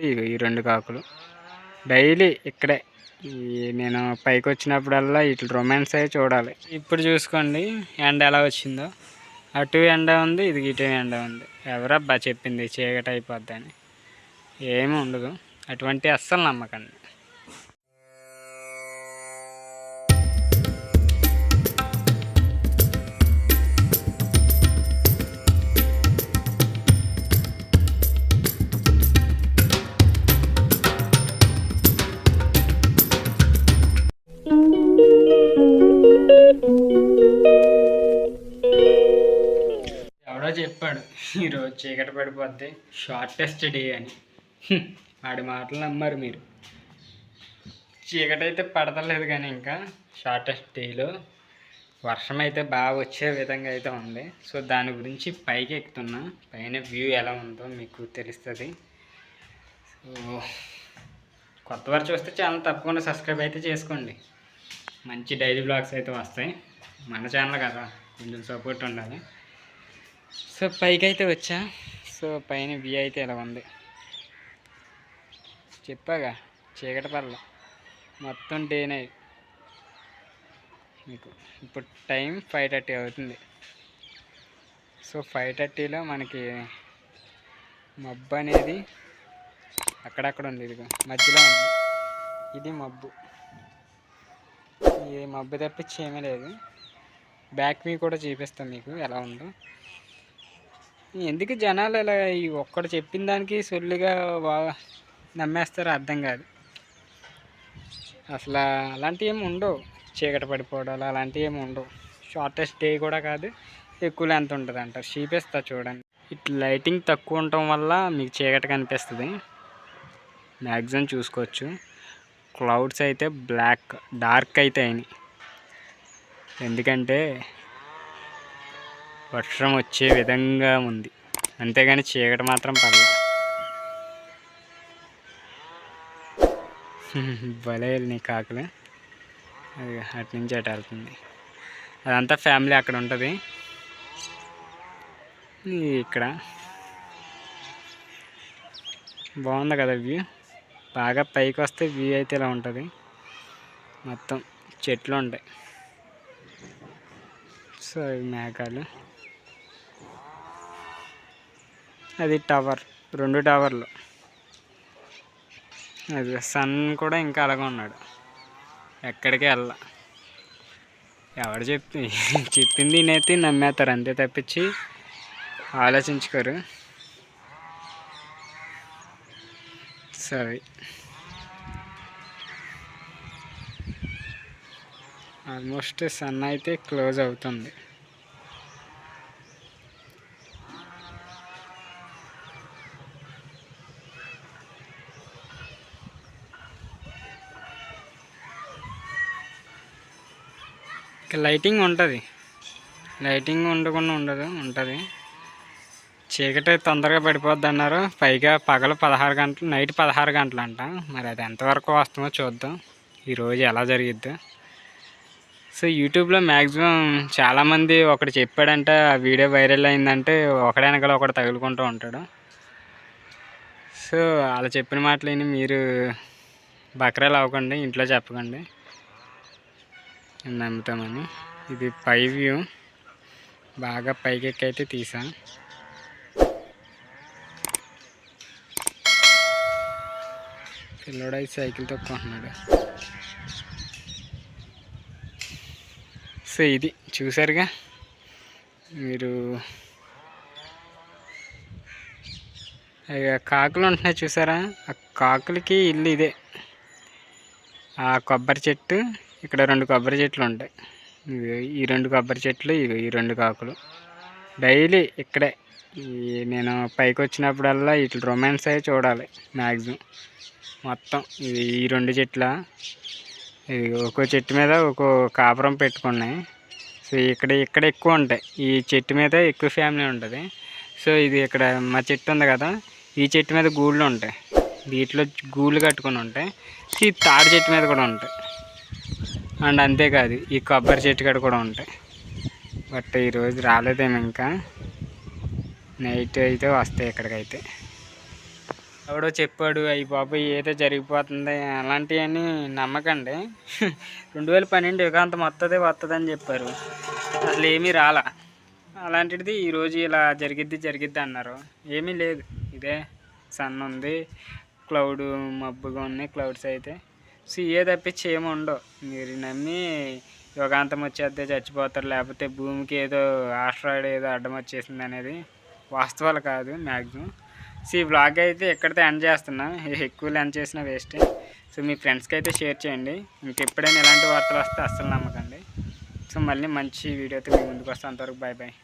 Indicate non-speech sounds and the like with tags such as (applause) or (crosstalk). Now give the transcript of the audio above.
ఇవి ఈ రెండు కాకులు. డైలీ ఇక్కడే. ఈ నేను పైకి వచ్చినప్పుడల్లా ఇట్లా రొమాన్స్ అయ్యి చూడాలి. ఇప్పుడు చూసుకోండి ఎండ ఎలా వచ్చిందో. అటు ఎండ ఉంది ఇది ఇటు ఎండ ఉంది. ఎవరబ్బా చెప్పింది? చీకటి అయిపోద్దని ఏమి ఏమీ ఉండదు. అటువంటి అస్సలు నమ్మకండి. ఈరోజు చీకటి పడిపోద్ది. షార్టెస్ట్ డే అని. ఆడి మాటలు నమ్మారు మీరు. చీకటి అయితే పడతలేదు కానీ ఇంకా షార్టెస్ట్ డేలో వర్షం అయితే బాగా వచ్చే విధంగా అయితే ఉంది. సో దాని గురించి పైకి ఎక్కుతున్నా. పైన వ్యూ ఎలా ఉందో మీకు తెలుస్తుంది. సో కొత్త వారు చూస్తే ఛానల్ తప్పకుండా సబ్స్క్రైబ్ అయితే చేసుకోండి. మంచి డైలీ బ్లాగ్స్ అయితే వస్తాయి. మన ఛానల్ కదా. కొంచెం సపోర్ట్ ఉండాలి. సో పైకి అయితే వచ్చా. సో పైన వ్యూ అయితే ఇలా ఉంది? చెప్పాగా చీకటి పర్ల మొత్తం డేనే మీకు ఇప్పుడు టైం ఫైవ్ థర్టీ అవుతుంది. సో ఫైవ్ థర్టీలో మనకి మబ్బు అనేది అక్కడక్కడ ఉంది ఇదిగో మధ్యలో ఉంది. ఇది మబ్బు. ఈ మబ్బు తప్పించి ఏమీ లేదు. బ్యాక్ మీ కూడా చూపిస్తాను మీకు ఎలా ఉందో. ఎందుకు జనాలు ఇలా ఈ ఒక్కడు చెప్పిన దానికి సొల్లిగా బాగా నమ్మేస్తారో అర్థం కాదు. అసలు అలాంటివి ఏమి ఉండవు. చీకటి పడిపోవడాలు అలాంటివి ఏమి ఉండవు. షార్టెస్ట్ డే కూడా కాదు ఎక్కువ లెంత్ ఉంటుంది అంటారు చూపిస్తా చూడండి. ఇట్లా లైటింగ్ తక్కువ ఉండటం వల్ల మీకు చీకటి కనిపిస్తుంది. మ్యాక్సిమం చూసుకోవచ్చు. క్లౌడ్స్ అయితే బ్లాక్ డార్క్ అయితే అయినాయి. ఎందుకంటే వర్షం వచ్చే విధంగా ఉంది. అంతేగాని చీకటి మాత్రం పడలే. (laughs) భలే నీ కాకులు. అది అటు నుంచి అటు వెళ్తుంది. అదంతా ఫ్యామిలీ అక్కడ ఉంటుంది. ఇక్కడ. బాగుంది కదా వ్యూ. బాగా పైకి వస్తే వ్యూ అయితే ఇలా ఉంటుంది. మొత్తం చెట్లు ఉంటాయి. సో ఇవి మేఘాలు. అది టవర్ రెండు టవర్లు. అది సన్ కూడా ఇంకా అలాగే ఉన్నాడు. ఎక్కడికి వెళ్ళ. ఎవడు చెప్పి చెప్పింది నేనైతే నమ్మేస్తారు అంతే తప్పించి ఆలోచించుకోరు. సరే. ఆల్మోస్ట్ సన్ అయితే క్లోజ్ అవుతుంది. లైటింగ్ ఉంటుంది. లైటింగ్ ఉండకుండా ఉండదు ఉంటుంది. చీకటి తొందరగా పడిపోద్ది అన్నారు పైగా పగలు పదహారు గంటలు నైట్ పదహారు గంటలు అంట మరి అది ఎంతవరకు వస్తుందో చూద్దాం. ఈరోజు ఎలా జరిగిద్దో? సో యూట్యూబ్లో మ్యాక్సిమం చాలామంది ఒకటి చెప్పాడంటే ఆ వీడియో వైరల్ అయిందంటే ఒకడే వెనకాల ఒకటి తగులుకుంటూ ఉంటాడు. సో అలా చెప్పిన మాటలు మీరు బకరాలు అవ్వకండి ఇంట్లో చెప్పకండి. నమ్ముతామని. ఇది పై వ్యూ. బాగా పైకి అయితే తీసా. పిల్లోడు సైకిల్ తొక్కుంటున్నాడు. సో ఇది చూసారుగా? మీరు ఇక కాకులు ఉంటున్నాయి చూసారా? ఆ కాకులకి ఇల్లు ఇదే. ఆ కొబ్బరి చెట్టు ఇక్కడ రెండు కొబ్బరి చెట్లు ఉంటాయి. ఈ రెండు కొబ్బరి చెట్లు ఇవి ఈ రెండు కాకులు. డైలీ ఇక్కడే. ఈ నేను పైకి వచ్చినప్పుడల్లా ఇట్లా రొమాన్స్ అయ్యి చూడాలి మ్యాక్సిమం మొత్తం ఇవి ఈ రెండు చెట్ల. ఇది ఒక్కో చెట్టు మీద ఒక్కో కాపురం పెట్టుకున్నాయి. సో ఇక్కడ ఇక్కడ ఎక్కువ ఉంటాయి. ఈ చెట్టు మీద ఎక్కువ ఫ్యామిలీ ఉంటుంది. సో ఇది ఇక్కడ మా చెట్టు ఉంది కదా. ఈ చెట్టు మీద గూళ్ళు ఉంటాయి. వీటిలో గూళ్ళు కట్టుకొని ఉంటాయి. ఈ తాడి చెట్టు మీద కూడా ఉంటాయి. అండ్ అంతేకాదు ఈ కొబ్బరి చెట్టు కాడ కూడా ఉంటాయి. బట్ ఈరోజు రాలేదేమో ఇంకా. నైట్ అయితే వస్తాయి ఇక్కడికైతే. ఎవడో చెప్పాడు అయ్యి బాబాయ్ ఏదో జరిగిపోతుంది. అలాంటివన్నీ నమ్మకండి. (laughs) రెండు వేల పన్నెండు యుగాంతం వస్తుంది వస్తుందని చెప్పారు. అసలు ఏమీ రాలా. అలాంటిది ఈరోజు ఇలా జరిగిద్ది జరిగిద్ది అన్నారు. ఏమీ లేదు. ఇదే సన్ ఉంది. క్లౌడ్ మబ్బుగా ఉన్నాయి క్లౌడ్స్ అయితే. సీఏ ఏ తప్పించి ఏముండవు మీరు నమ్మి యుగాంతం వచ్చేస్తే చచ్చిపోతారు. లేకపోతే భూమికి ఏదో ఆస్ట్రాయిడ్ ఏదో అడ్డం వచ్చేసింది అనేది వాస్తవాలు కాదు మ్యాక్సిమం సో ఈ బ్లాగ్ అయితే ఎక్కడితో ఎండ్ చేస్తున్నా. ఎక్కువ ఎండ్ చేసినా వేస్టే. సో మీ ఫ్రెండ్స్కి అయితే షేర్ చేయండి. ఇంకెప్పుడైనా ఇలాంటి వార్తలు వస్తే అస్సలు నమ్మకండి. సో మళ్ళీ మంచి వీడియోతో మీ ముందుకు వస్తాను అంతవరకు బాయ్ బాయ్